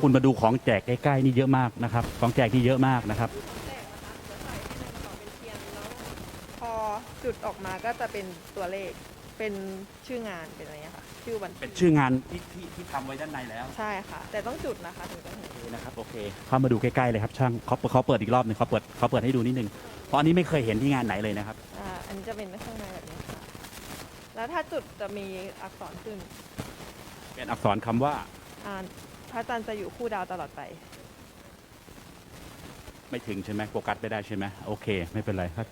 คุณมาดูของแจกใกล้ๆนี่เยอะมากนะครับ ของแจกนี่เยอะมากนะครับแตกนะคะจะใส่ให้ในกระเป๋าเป็นเทียนแล้วพอจุดออกมาก็จะเป็นตัวเลข เป็นชื่องานเป็นอะไรเงี้ยค่ะ ชื่อวันเป็นชื่องานที่ที่ที่ทำไว้ด้านในแล้วใช่ค่ะ แต่ต้องจุดนะคะถึงจะเห็น โอเคนะครับโอเคเข้ามาดูใกล้ๆเลยครับช่างเขาเขาเปิดอีกรอบหนึงเขาเปิดเขาเปิดให้ดูนิดนึงเพราะอันนี้ไม่เคยเห็นที่งานไหนเลยนะครับ อ่าอันนี้จะเป็นข้างในแบบนี้ค่ะ แล้วถ้าจุดจะมีอักษรขึ้นเป็นอักษรคำว่าอ่า พระจันทร์จะอยู่คู่ดาวตลอดไป ไม่ถึงใช่ไหมโฟกัสไม่ได้ใช่ไหมโอเค ไม่เป็นไรครับ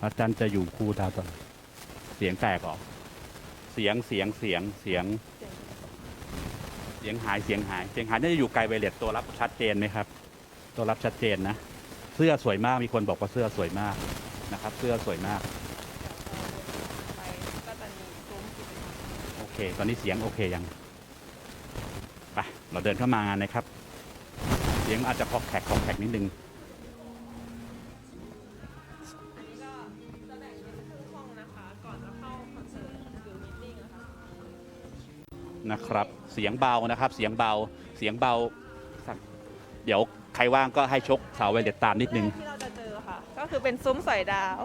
พระจันทร์จะอยู่คู่ดาวตลอดเสียงแตกเหรอเสียงเสียงเสียงเสียง เสียงหายเสียงหายเสียงหายน่าจะอยู่ไกลไวเลสตัวรับชัดเจนไหมครับ ตัวรับชัดเจนนะ เสื้อสวยมากมีคนบอกว่าเสื้อสวยมากนะครับ เสื้อสวยมากไปก็จะมีซุ้มกิจกรรมโอเค ตอนนี้เสียงโอเคยังไป เราเดินเข้ามางานนะครับ เสียงอาจจะคอกแขกคอกแขกนิดนึงอันนี้ก็จะแบ่งเป็นครึ่งห้องนะคะ ก่อนจะเข้าคอนเสิร์ตหรือมีตติ้งนะคะนะครับ เสียงเบานะครับ เสียงเบาเสียงเบาสักเดี๋ยวใครว่างก็ให้ชกสาวไวเลสตามนิดนึง แรกที่เราจะเจอค่ะ ก็คือเป็นซุ้มสอยดาว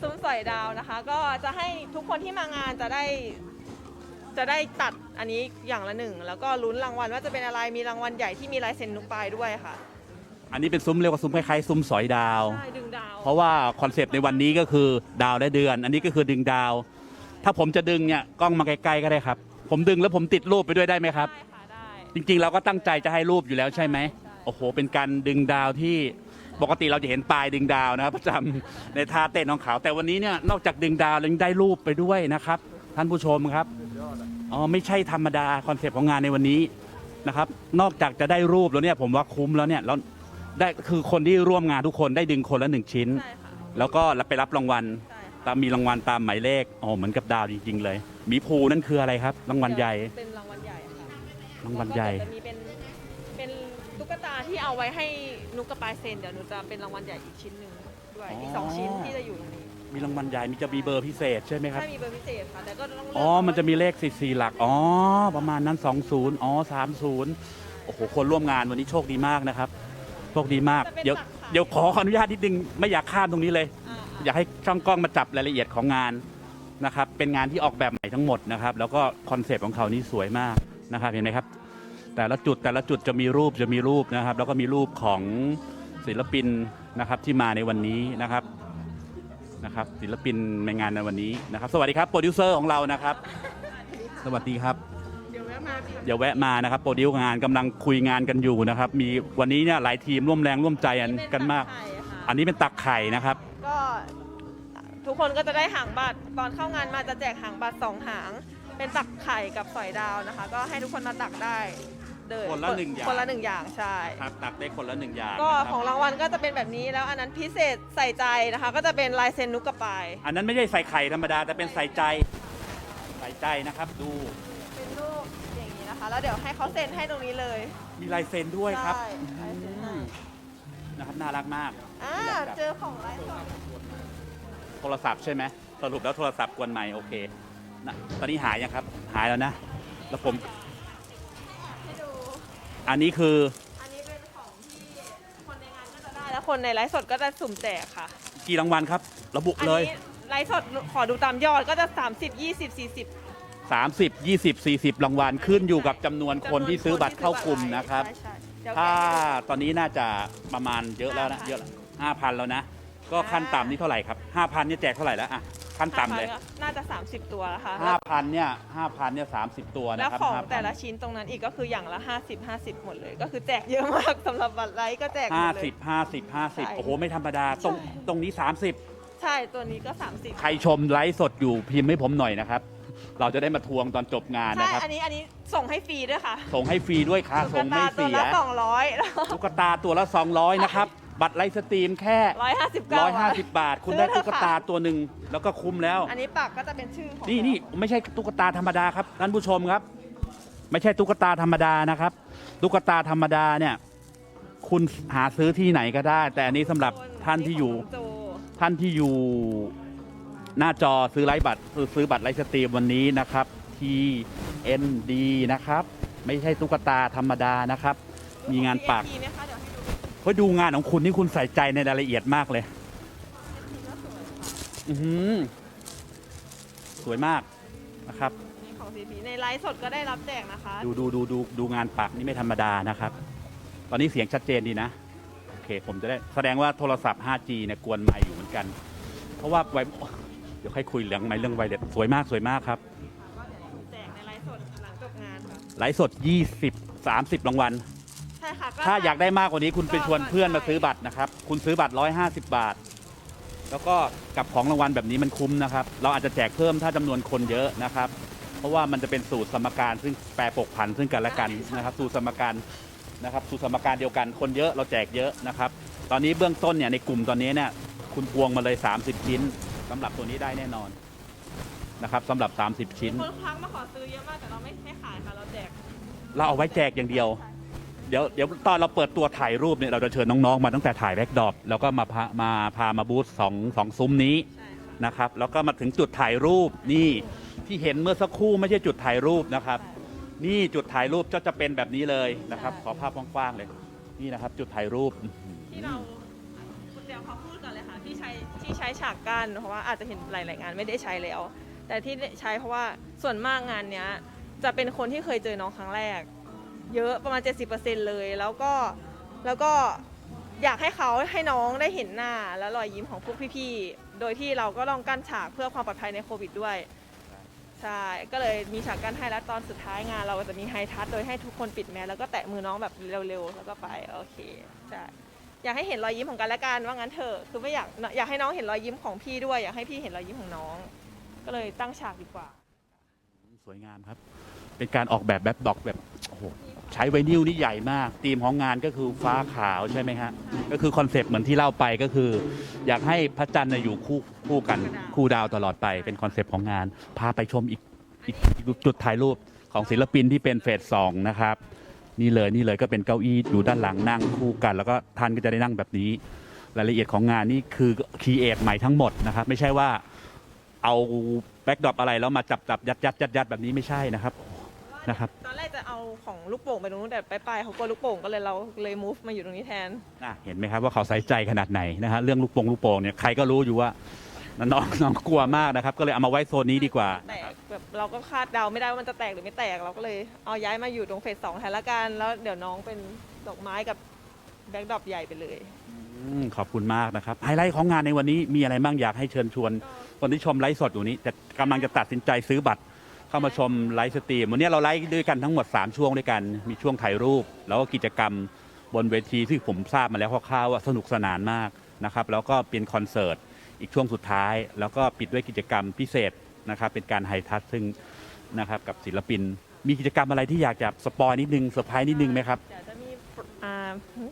ซุ้มสอยดาวนะคะ ก็จะให้ทุกคนที่มางานจะได้ จะได้ตัดอันนี้อย่างละหนึ่ง แล้วก็ลุ้นรางวัลว่าจะเป็นอะไร มีรางวัลใหญ่ที่มีลายเซ็นนุกปายด้วยค่ะ อันนี้เป็นซุ้มเรียกว่าซุ้มคล้ายๆซุ้มสอยดาว ใช่ดึงดาว เพราะว่าคอนเซปต์ในวันนี้ก็คือดาวและเดือน อันนี้ก็คือดึงดาว ถ้าผมจะดึงเนี่ยกล้องมาใกล้ๆก็ได้ครับ ผมดึงแล้วผมติดรูปไปด้วยได้ไหมครับ ได้ค่ะได้ จริงๆ เราก็ตั้งใจจะให้รูปอยู่แล้วใช่ไหมใช่โอ้โห เป็นการดึงดาวที่ปกติเราจะเห็นปลายดึงดาวนะครับประจำในท่าเต้นของเขา แต่วันนี้เนี่ยนอกจากดึงดาวเรายังได้รูปไปด้วยนะครับ ท่านผู้ชมครับ อ๋อไม่ใช่ธรรมดาคอนเซปต์ของงานในวันนี้นะครับ นอกจากจะได้รูปแล้วเนี่ยผมว่าคุ้มแล้วเนี่ยแล้วได้คือคนที่ร่วมงานทุกคนได้ดึงคนละหนึ่งชิ้น ใช่ค่ะ แล้วก็ไปรับรางวัลใช่ค่ะ ตามมีรางวัลตามหมายเลขอ๋อเหมือนกับดาวจริงๆเลยหมีภูนั่นคืออะไรครับ รางวัลใหญ่เป็นรางวัลใหญ่ค่ะรางวัลใหญ่แล้ก็จะมีเป็นเป็นตุ๊กตาที่เอาไว้ให้นุกกระปายเซ็นเดี๋ยวหนูจะเป็นรางวัลใหญ่อีกชิ้นหนึ่งด้วยอ๋อมีสองชิ้นที่จะอยู่ตรงนี้ มีรางวัลใหญ่มีจะมีเบอร์พิเศษใช่ไหมครับ ถ้ามีเบอร์พิเศษค่ะแต่ก็ต้องเลือกอ๋อ มันจะมีเลข4 4หลัก อ๋อ ประมาณนั้น 20 อ๋อ 30 โอ้โห คนร่วมงานวันนี้โชคดีมากนะครับ โชคดีมาก เดี๋ยว เดี๋ยวขออนุญาตนิดนึง ไม่อยากข้ามตรงนี้เลย อ่าอยากให้ช่างกล้องมาจับรายละเอียดของงานนะครับ เป็นงานที่ออกแบบใหม่ทั้งหมดนะครับ แล้วก็คอนเซปต์ของเขานี่สวยมากนะครับ เห็นไหมครับ แต่ละจุดแต่ละจุดจะมีรูปจะมีรูปนะครับ แล้วก็มีรูปของศิลปินนะครับที่มาในวันนี้นะครับ นะครับศิลปินในงานในวันนี้นะครับ สวัสดีครับโปรดิวเซอร์ของเรานะครับ สวัสดีครับเดี๋ยวแวะมาพี่เดี๋ยวแวะมานะครับโปรดิวงานกำลังคุยงานกันอยู่นะครับ มีวันนี้เนี่ยหลายทีมร่วมแรงร่วมใจกันมากเป็นตัไข่ค่ะอันนี้เป็นตักไข่นะครับ ก็ทุกคนก็จะได้หางบัตรตอนเข้างานมาจะแจกหางบัตรสองหาง เป็นตักไข่กับสอยดาวนะคะ ก็ให้ทุกคนมาตักได้ เดินคนละหนึ่งอย่าง คนละหนึ่งอย่างใช่ ครับตักได้คนละหนึ่งอย่างก็นะครับของรางวัลก็จะเป็นแบบนี้แล้วอันนั้นพิเศษใส่ใจนะคะ ก็จะเป็นลายเซ็นนุกกระปาย อันนั้นไม่ใช่ใส่ไข่ธรรมดา แต่เป็นใส่ใจใส่ใจนะครับ ดู เป็นรูปอย่างนี้นะคะ แล้วเดี๋ยวให้เขาเซ็นให้ตรงนี้เลย มีลายเซ็นด้วยครับใช่ลายเซ็นให้นะครับน่ารักมาก อ่าเจอของไลฟ์สดโทรศัพท์ใช่ไหมสรุปแล้วโทรศัพท์กวนใหม่โอเคนะตอนนี้หายยังครับ หายแล้วนะ แล้วผมให้ดู อันนี้คืออันนี้เป็นของที่คนในงานก็จะได้แล้วคนในไลฟ์สดก็จะสุ่มแจกค่ะ กี่รางวัลครับ ระบุอันเลย นี้ไลฟ์สดขอดูตามยอดก็จะ 30 20 40 30 20 40 รางวัลขึ้นอยู่กับจำนวนคนที่ซื้อบัตรเข้ากลุ่มนะครับ ใช่ใช่เดี๋ยวถ้าแกะให้ดูตอนนี้น่าจะประมาณเยอะแล้วนะ 5,000 เยอะแล้วห้าพันแล้วนะ ก็ขั้นต่ำนี่เท่าไหร่ครับห้าพันเนี่ยแจกเท่าไหร่แล้วอะ ขั้นต่ำเลยน่าจะ 30 ตัวนะคะห้าพันเนี่ยห้าพันเนี่ยสามสิบตัวแล้นะวครับของ5,000แต่ละชิ้นตรงนั้นอีกก็คืออย่างละ 50 50 หมดเลย ก็คือแจกเยอะมากสำหรับบัตรไลฟ์ก็แจกหมห้าดเลยสิบห้าสิบห้าสิบใช่โอ้โห ไม่ธรรมดา ตรงใช่ ตรงนี้สามสิบใช่ตัวนี้ก็ 30 ใครชมไลฟ์สดอยู่พิมพ์ให้ผมหน่อยนะครับ เราจะได้มาทวงตอนจบงานใช่ นะครับ อันนี้อันนี้ส่งให้ฟรีด้วยค่ะส่งให้ฟรีด้วยค่ะ ส่งไม่ตุ๊กตาตัวเสียละ200แล้ว ตุ๊กตาตัวละ 200 นะครับ บัตรไลฟ์สตรีมแค่ 159 150 บาท คุณได้ซื้อเถตุ๊อะกค่ะตาตัวหนึ่งแล้วก็คุ้มแล้ว อันนี้ปักก็จะเป็นชื่อของนี่นี่ไม่ใช่ตุ๊กตาธรรมดาครับท่านผู้ชมครับ ไม่ใช่ตุ๊กตาธรรมดานะครับตุ๊กตาธรรมดาเนี่ย คุณหาซื้อที่ไหนก็ได้ แต่อันนี้สำหรับท่านที่อยู่ โจท่านที่อยู่หน้าจอซื้อไลฟ์บัตรซื้อซื้อบัตรไลฟ์สตรีมวันนี้นะครับ TND นะครับ ไม่ใช่ตุ๊กตาธรรมดานะครับ มีงานปากมีไหมคะเดี๋ย วให้ดูเฮ้ยดูงานของคุณนี่คุณใส่ใจในรายละเอียดมากเลย อือหือสวยมากนะครับ นี่ของ CP ในไลฟ์สดก็ได้รับแจกนะคะ ดูดูดูดูดูงานปักนี่ไม่ธรรมดานะครับ ตอนนี้เสียงชัดเจนดีนะ โอเค ผมจะได้แสดงว่าโทรศัพท์ 5G เนี่ยกวนไมค์อยู่เหมือนกัน เพราะว่าไวเดี๋ยวค่อยคุยเรื่องไมค์เรื่องไวเลสสวยมากสวยมากครับ ก็เดี๋ยวแจกในไลฟ์สดหลังจบงานค่ะไลฟ์สด 20 30รางวัล ใช่ค่ะถ้าอยากได้มากกว่านี้คุณไปชวนเพื่อนมาซื้อบัตรนะครับ คุณซื้อบัตร 150 บาท แล้วก็กับของรางวัลแบบนี้มันคุ้มนะครับ เราอาจจะแจกเพิ่มถ้าจำนวนคนเยอะนะครับ เพราะว่ามันจะเป็นสูตรสมการซึ่งแปรปกผันซึ่งกันและกันนะครับ สูตรสมการนะครับ สูตรสมการเดียวกันคนเยอะเราแจกเยอะนะครับ ตอนนี้เบื้องต้นเนี่ยในกลุ่มตอนนี้เนี่ยคุณพวงมาเลย 30 ชิ้นสำหรับตัวนี้ได้แน่นอนนะครับสำหรับ 30 ชิ้น คนพักมาขอซื้อเยอะมากแต่เราไม่ไม่ขายค่ะเราแจก เราเอาไว้แจกอย่างเดียว เดี๋ยวเดี๋ยวตอนเราเปิดตัวถ่ายรูปเนี่ยเราจะเชิญน้องๆ มาตั้งแต่ถ่ายแบ็กดรอปแล้วก็มาพามาพามาบูธสองสองซุ้มนี้ใช่ค่ะนะครับแล้วก็มาถึงจุดถ่ายรูปนี่ที่เห็นเมื่อสักครู่ไม่ใช่จุดถ่ายรูปนะครับ นี่จุดถ่ายรูปก็จะเป็นแบบนี้เลยนะครับ ขอภาพกว้างๆเลย นี่นะครับจุดถ่ายรูปที่เราคุณเดียวเขาพูดก่อนเลยค่ะที่ใช้ที่ใช้ฉากกั้นเพราะว่าอาจจะเห็นหลายๆงานไม่ได้ใช้แล้ว แต่ที่ใช้เพราะว่าส่วนมากงานเนี้ยจะเป็นคนที่เคยเจอน้องครั้งแรก เยอะประมาณ 70%เลย แล้วก็แล้วก็อยากให้เขาให้น้องได้เห็นหน้าและรอยยิ้มของพวกพี่ๆ โดยที่เราก็ต้องกั้นฉากเพื่อความปลอดภัยในโควิดด้วย ใช่ ก็เลยมีฉากกั้นให้แล้วตอนสุดท้ายงานเราก็จะมีไฮทัชโดยให้ทุกคนปิดแมสแล้วก็แตะมือน้องแบบเร็วๆ แล้วก็ไป โอเค ใช่ อยากให้เห็นรอยยิ้มของกันและกันว่างั้นเถอะ คือไม่อยากอยากให้น้องเห็นรอยยิ้มของพี่ด้วย อยากให้พี่เห็นรอยยิ้มของน้อง ก็เลยตั้งฉากดีกว่า สวยงามครับ เป็นการออกแบบแบบดอกแบบ โอ้โห ใช้ไวนิลนี่ใหญ่มากธีมของงานก็คือฟ้าขาวใช่ไหมฮะก็คือคอนเซปต์เหมือนที่เล่าไปก็คือ อยากให้พระจันทร์น่ะอยู่คู่คู่กันคู่ดาวตลอดไปเป็นคอนเซปต์ของงาน พาไปชมอีกอีกอีกจุดถ่ายรูปของศิลปินที่เป็นเฟสสองนะครับ นี่เลยนี่เลยก็เป็นเก้าอี้อยู่ด้านหลังนั่งคู่กัน แล้วก็ท่านก็จะได้นั่งแบบนี้ รายละเอียดของงานนี่คือคีเอทใหม่ทั้งหมดนะครับ ไม่ใช่ว่าเอาแบ็กดรอปอะไรแล้วมาจับจับยัดยัดยัดยัดแบบนี้ไม่ใช่นะครับ นะครับ ตอนแรกจะเอาของลูกโป่งไปตรงนู้นแต่ไปๆเขากลัวลูกโป่งก็เลยเราเลย move มาอยู่ตรงนี้แทนนะเห็นไหมครับว่าเขาใส่ใจขนาดไหนนะฮะเรื่องลูกโป่งลูกโป่งเนี่ยใครก็รู้อยู่ว่าน้องน้องกลัวมากนะครับ ก็เลยเอามาไว้โซนนี้ดีกว่า แตกแบบเราก็คาดเดาไม่ได้ว่ามันจะแตกหรือไม่แตกเราก็เลยเอาย้ายมาอยู่ตรงเฟสสองแทนละกันแล้วเดี๋ยวน้องเป็นดอกไม้กับแบ็กดรอปใหญ่ไปเลย อืมขอบคุณมากนะครับ ไฮไลท์ของงานในวันนี้มีอะไรบ้างอยากให้เชิญชวน คนที่ชมไลฟ์สดอยู่นี้ แต่กำลังจะตัดสินใจซื้อบัตร เข้ามาชมไลฟ์สตรีม วันนี้เราไลฟ์ด้วยกันทั้งหมด 3 ช่วงด้วยกัน มีช่วงถ่ายรูป แล้วก็กิจกรรมบนเวทีที่ผมทราบมาแล้วคร่าวๆว่าสนุกสนานมากนะครับ แล้วก็เป็นคอนเสิร์ตอีกช่วงสุดท้าย แล้วก็ปิดด้วยกิจกรรมพิเศษนะครับ เป็นการไฮทัชซึ่งนะครับกับศิลปิน มีกิจกรรมอะไรที่อยากจะสปอยนิดนึงเซอร์ไพรส์นิดนึงไหมครับ เดี๋ยวจะมีอ่า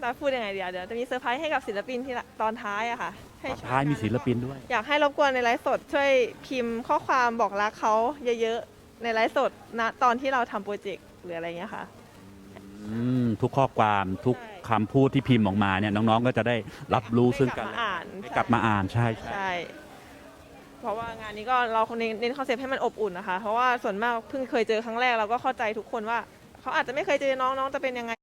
จะพูดยังไงเดี๋ยวเดี๋ยวจะมีเซอร์ไพรส์ให้กับศิลปินที่ละตอนท้ายอะค่ะให้ตอนท้ายมีศิลปินด้วย อยากให้รบกวนในไลฟ์สดช่วยพิมพ์ข้อความบอกรักเขาเยอะๆ ในไลฟ์สดณตอนที่เราทำโปรเจกต์หรืออะไรเงี้ยค่ะ อืมทุกข้อความทุกใช่ คำพูดที่พิมพ์ออกมาเนี่ยน้องๆก็จะได้รับรู้ซึ่งกันให้กลับมาอ่านให้กลับมาอ่านใช่ใช่ ใช่เพราะว่างานนี้ก็เราเน้นเน้นคอนเซ็ปต์ให้มันอบอุ่นนะคะ เพราะว่าส่วนมากเพิ่งเคยเจอครั้งแรกเราก็เข้าใจทุกคนว่า เขาอาจจะไม่เคยเจอน้องน้องจะเป็นยังไง